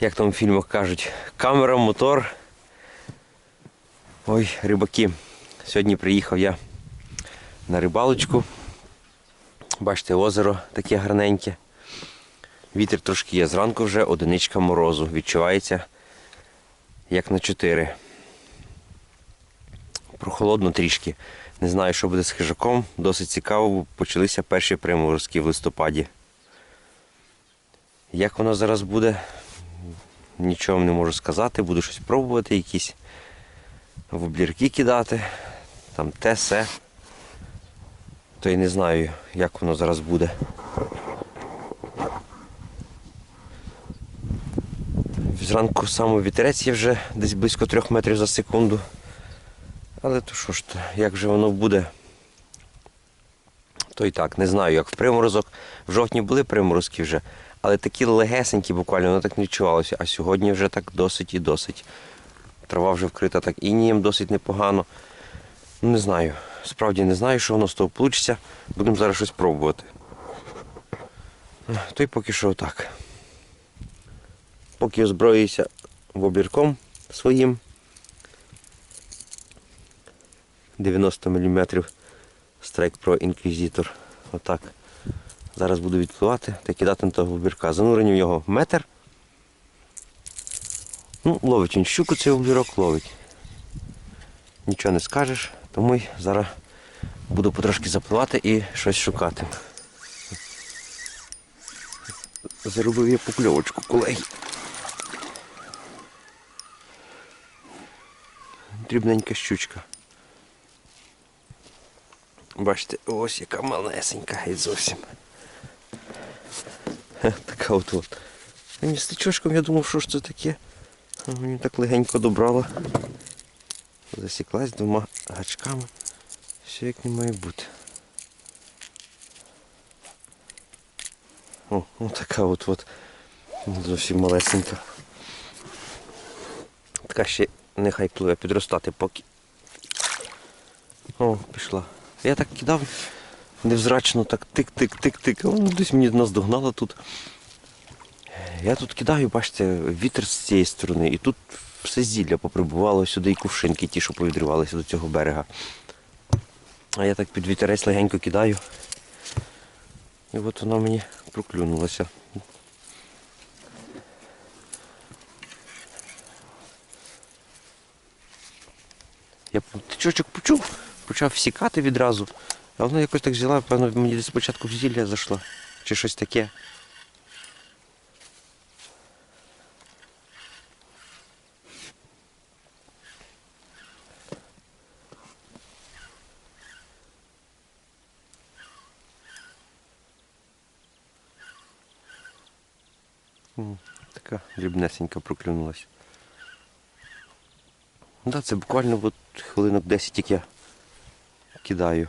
як там в фільмах кажуть, камера, мотор. Ой, рибаки. Сьогодні приїхав я на рибалочку. Бачите, озеро таке гарненьке. Вітер трошки є. Зранку вже одиничка морозу. Відчувається як на 4. Прохолодно трішки. Не знаю, що буде з хижаком. Досить цікаво, бо почалися перші приморозки в листопаді. Як воно зараз буде, нічого не можу сказати. Буду щось пробувати, якісь воблірки кидати, там те се. То й не знаю, як воно зараз буде. Зранку саме вітерець є вже десь близько трьох метрів за секунду. Але то що ж, то, як же воно буде? То і так, не знаю, як в приморозок. В жовтні були приморозки вже, але такі легесенькі буквально, воно так не відчувалося. А сьогодні вже так досить і досить. Трава вже вкрита так інієм досить непогано. Ну, не знаю. Справді не знаю, що воно з того вийде. Будемо зараз щось пробувати. То й поки що отак. Поки озброюся воблірком своїм. 90 мм Strike Pro Inquisitor. Отак. Зараз буду відпливати та кидати на того воблірка. Занурення в нього метр. Ну, ловить він щуку цей воблірок ловить. Нічого не скажеш, тому й зараз буду потрошки запливати і щось шукати. Заробив я покльовочку, колеги. Дрібненька щучка. Бачите, ось яка малесенька геть зовсім. Така от от. А я думав, що ж це таке. Мені так легенько добрала. Засіклась двома гачками. Все як не має бути. О, ось така от от. Зовсім малесенька. Така ще нехай пливе підростати поки. О, пішла. Я так кидав невзрачно, так тик-тик-тик-тик. Десь мені наздогнало тут. Я тут кидаю, бачите, вітер з цієї сторони, і тут все зілля поприбувало сюди і кувшинки, ті, що повідривалися до цього берега. А я так під вітерець легенько кидаю. І от воно мені проклюнулося. Я тичочок почув, почав всікати відразу, а воно якось так взяла, певно, мені десь спочатку в зілля зайшло. Чи щось таке. Така дрібнесенька проклюнулась. Да, це буквально от хвилинок 10 як я кидаю.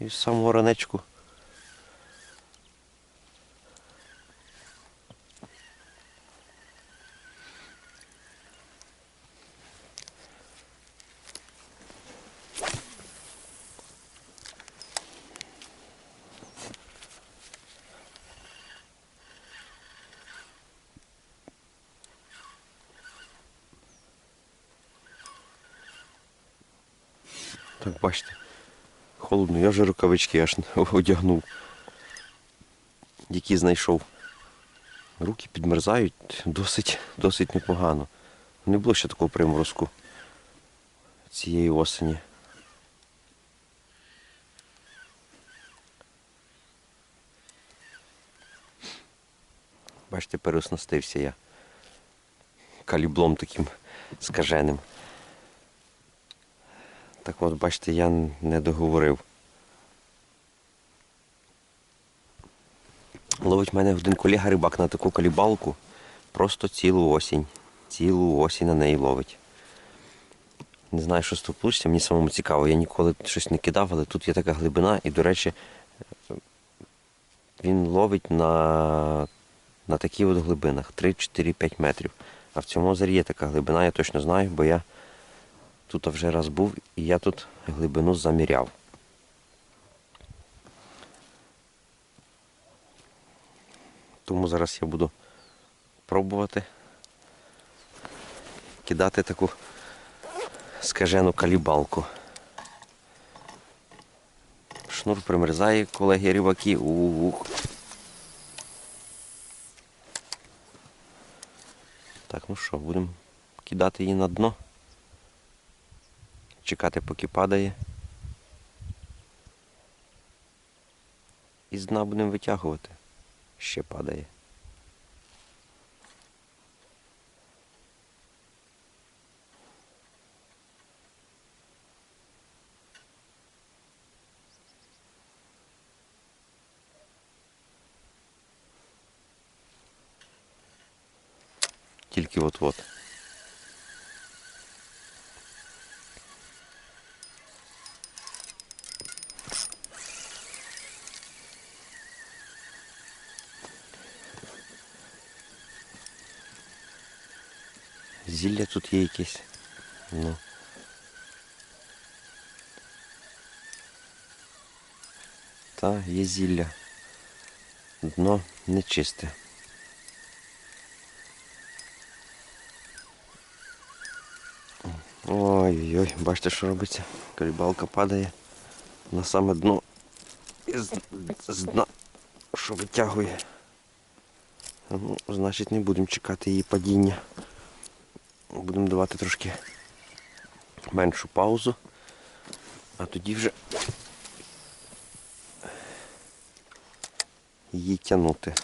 І з самого ранечку. Так, бачите. Холодно, я вже рукавички аж одягнув. Які знайшов. Руки підмерзають досить, досить непогано. Не було ще такого приморозку цієї осені. Бачите, переоснастився я. Каліблом таким скаженим. Так от, бачите, я не договорив. Ловить мене один колега рибак на таку калібалку. Просто цілу осінь. Цілу осінь на неї ловить. Не знаю, що того мені самому цікаво. Я ніколи щось не кидав, але тут є така глибина і, до речі, він ловить на, на таких от глибинах 3-4-5 метрів. А в цьому озері є така глибина, я точно знаю, бо я Тут вже раз був і я тут глибину заміряв. Тому зараз я буду пробувати кидати таку скажену калібалку. Шнур примерзає, колеги рибаки. Ух. Так, ну що, будемо кидати її на дно. Чекати, поки падає. І з дна будемо витягувати. Ще падає. Тільки от-от. Зілля тут є якесь. Ну. Та, є зілля. Дно нечисте. Ой-ой-ой, бачите, що робиться? Карібалка падає на саме дно. З, з дна, що витягує. Ну, значить, не будемо чекати її падіння. Будемо давати трошки меншу паузу, а тоді вже її тягнути.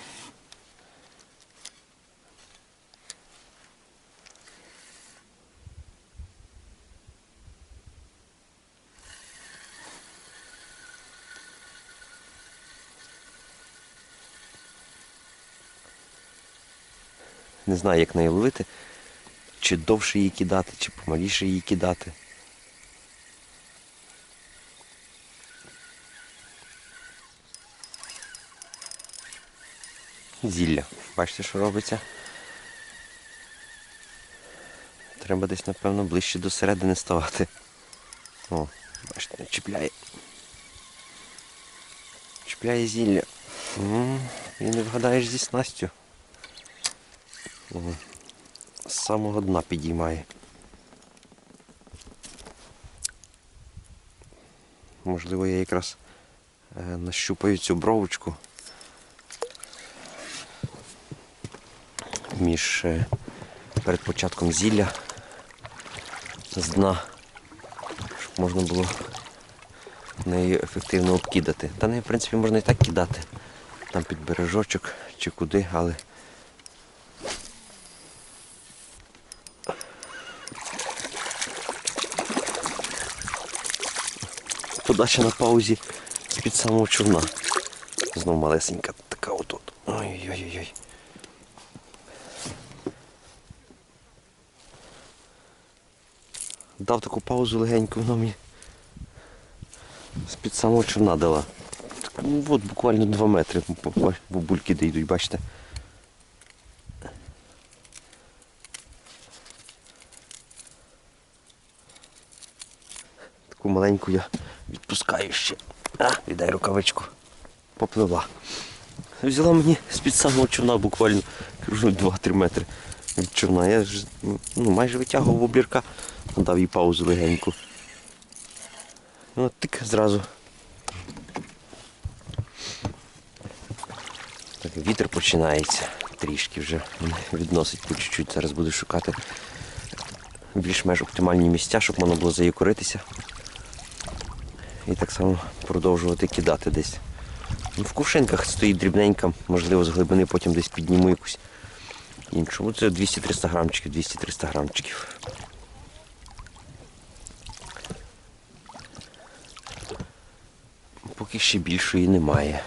Не знаю, як неї ловити. Чи довше її кидати, чи помаліше її кидати. Зілля. Бачите, що робиться? Треба десь, напевно, ближче до середини ставати. О, бачите, не чіпляє. Чіпляє зілля. М, І не вгадаєш зі снастю. О, самого дна підіймає. Можливо, я якраз е, нащупаю цю бровочку між е, перед початком зілля з дна, щоб можна було нею ефективно обкидати. Та нею, в принципі, можна і так кидати. Там під бережочок чи куди, але подача на паузі з-під самого човна. Знов малесенька така отут. Ой-ой-ой. Дав таку паузу легеньку, воно мені з-під самого човна дала. Ну от буквально 2 метри бабульки де йдуть, бачите. Таку маленьку я відпускаю ще. А, віддай рукавичку. Попливла. Взяла мені з-під самого човна буквально кажу, 2-3 метри від човна. Я ж ну, майже витягував обірка, дав їй паузу легеньку. Ну, тик зразу. Так, вітер починається трішки вже відносить по чуть-чуть. Зараз буду шукати більш-менш оптимальні місця, щоб можна було заякоритися. І так само продовжувати кидати десь. Ну, В кувшинках стоїть дрібненька, можливо, з глибини потім десь підніму якусь іншу. Оце 200-300 грамчиків, 200-300 грамчиків. Поки ще більшої немає.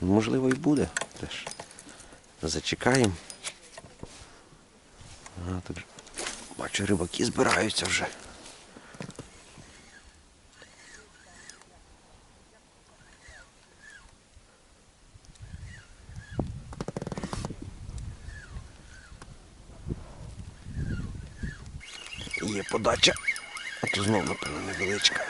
Можливо і буде теж. Зачекаємо. Бачу, рибаки збираються вже. Є подача, а то знов, напевно, невеличка.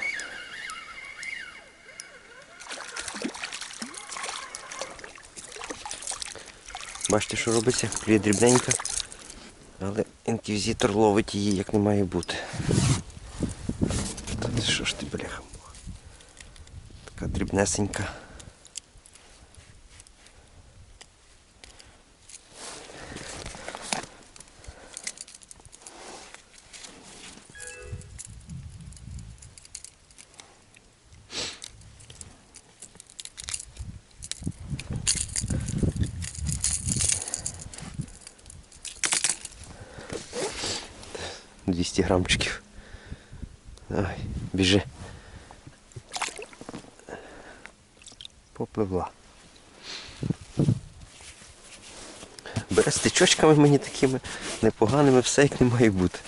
бачите, що робиться, клює дрібненька. Але інквізитор ловить її як не має бути. Та що ж ти, бляха? Така дрібнесенька. — 200 грамчиків. Давай, біжи. Попливла. Бере з тичочками мені такими непоганими, все як не має бути.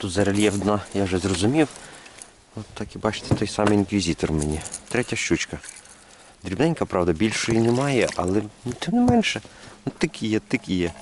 Тут за рельєф дна, я вже зрозумів. От так і бачите, той самий інквізитор мені. Третя щучка. Дрібненька, правда, більшої немає, але ну, тим не менше. Ну, такі є, такі є.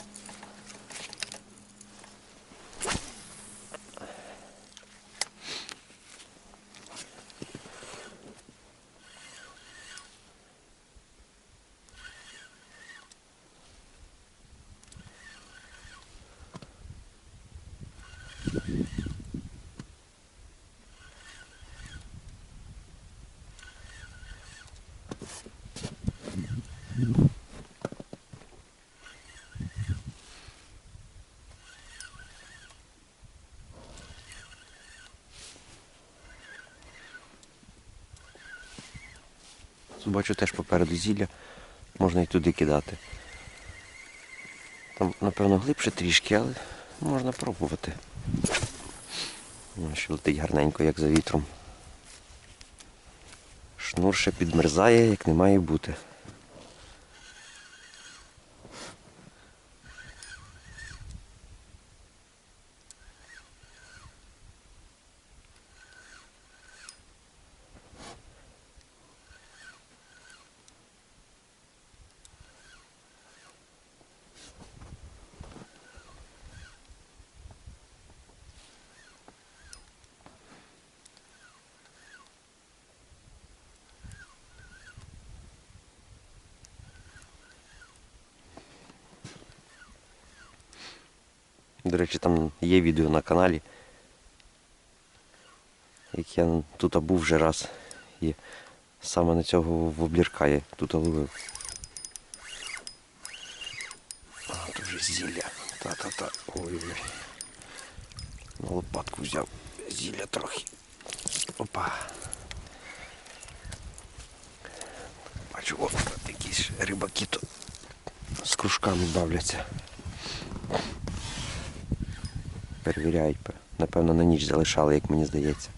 Бачу теж попереду зілля, можна і туди кидати. Там, напевно, глибше трішки, але можна пробувати. Що летить гарненько, як за вітром. Шнур ще підмерзає, як не має бути. До речі, там є відео на каналі. Як я тут був вже раз і саме на цього воблірка я тут ловив. А, тут вже зілля. Та-та-та. Ой-ой. На лопатку взяв зілля трохи. Опа. Бачу, о, якісь рибаки тут з кружками бавляться. Перевіряють, напевно, на ніч залишали, як мені здається.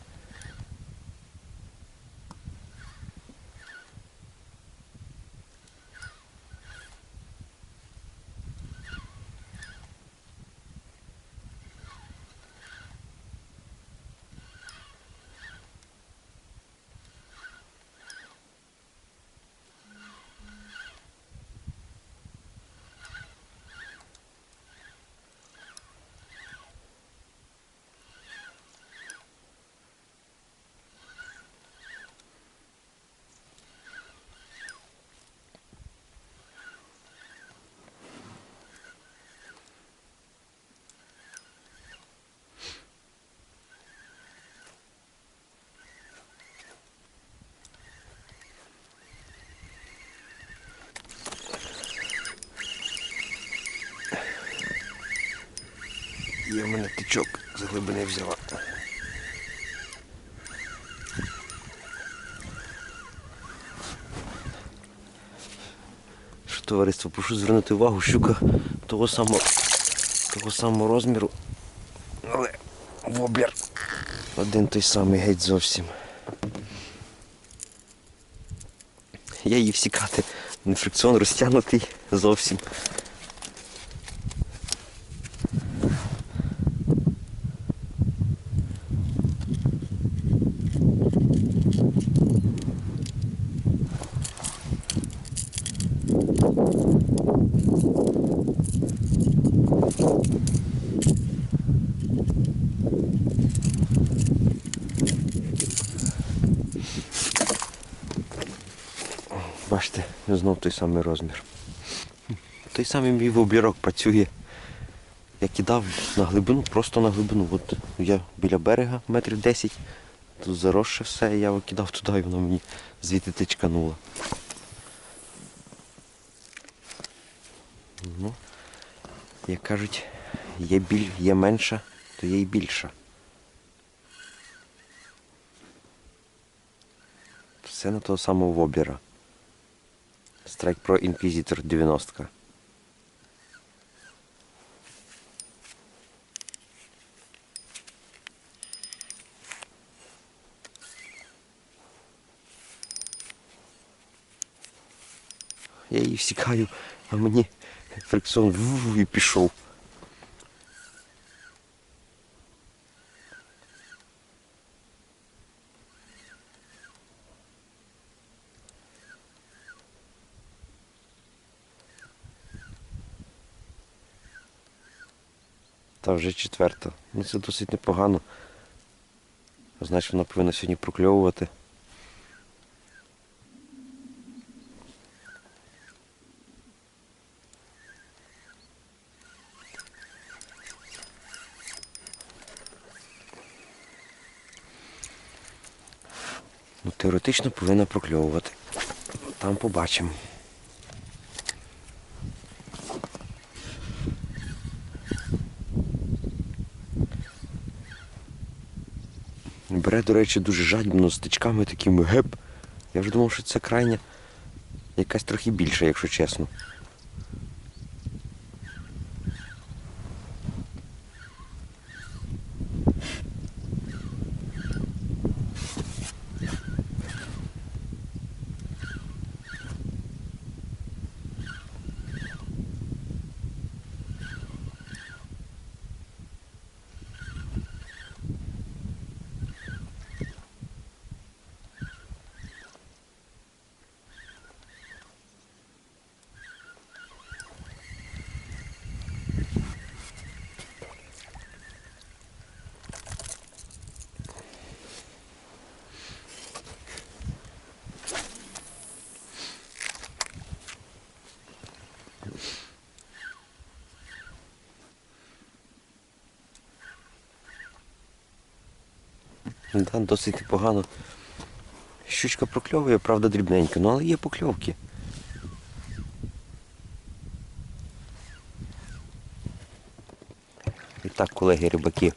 Є в мене тичок з глибини взяла. Що, товариство, прошу звернути увагу, щука того самого, того самого розміру. Але воблер один той самий геть зовсім. Я її всікати. Фрикціон розтягнутий зовсім. Знов той самий розмір. Той самий мій воблірок працює. Я кидав на глибину, просто на глибину. От я біля берега метрів 10, тут заросше все, я викидав туди і воно мені звідти тичкануло. Ну, як кажуть, є біль, є менша, то є і більша. Все на того самого воблера. Strike Pro Inquisitor 90. Я її всікаю, а мені фрикціон ву і пішов. Та вже четверта. Ну це досить непогано. Значить, вона повинна сьогодні прокльовувати. Ну, теоретично повинна прокльовувати. Там побачимо. Бере, до речі, дуже жадібно з тичками такими геп. Я вже думав, що це крайня якась трохи більша, якщо чесно. Да, досить непогано. Щучка прокльовує, правда, дрібненька, ну але є покльовки. І так, колеги рибаки.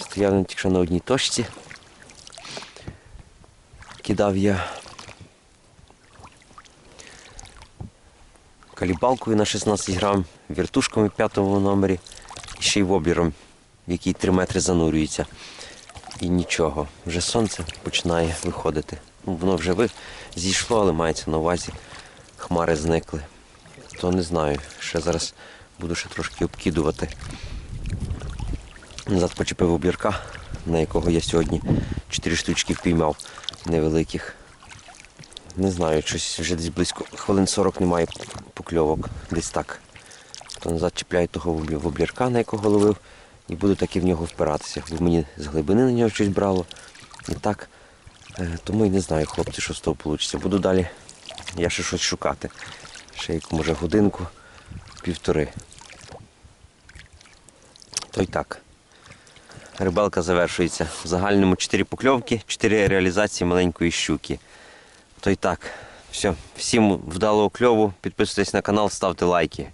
Стояв я тільки на одній точці. Кидав я калібалкою на 16 грам, вертушками п'ятому номері і ще й воблером, який 3 метри занурюється. І нічого. Вже сонце починає виходити. Ну, воно вже зійшло, але мається на увазі. Хмари зникли. То не знаю. Ще зараз буду ще трошки обкидувати. Назад почепив обірка, на якого я сьогодні 4 штучки впіймав невеликих. Не знаю, щось вже десь близько хвилин 40 немає покльовок. Десь так. То назад чіпляю того воблірка, на якого ловив, і буду таки в нього впиратися. Бо мені з глибини на нього щось брало. І так. Е, Тому і не знаю, хлопці, що з того вийде. Буду далі. Я ще щось шукати. Ще яку, може, годинку, півтори. То й так. Рибалка завершується. В загальному 4 покльовки, 4 реалізації маленької щуки. То й так. Все. Всім вдалого кльову. Підписуйтесь на канал, ставте лайки.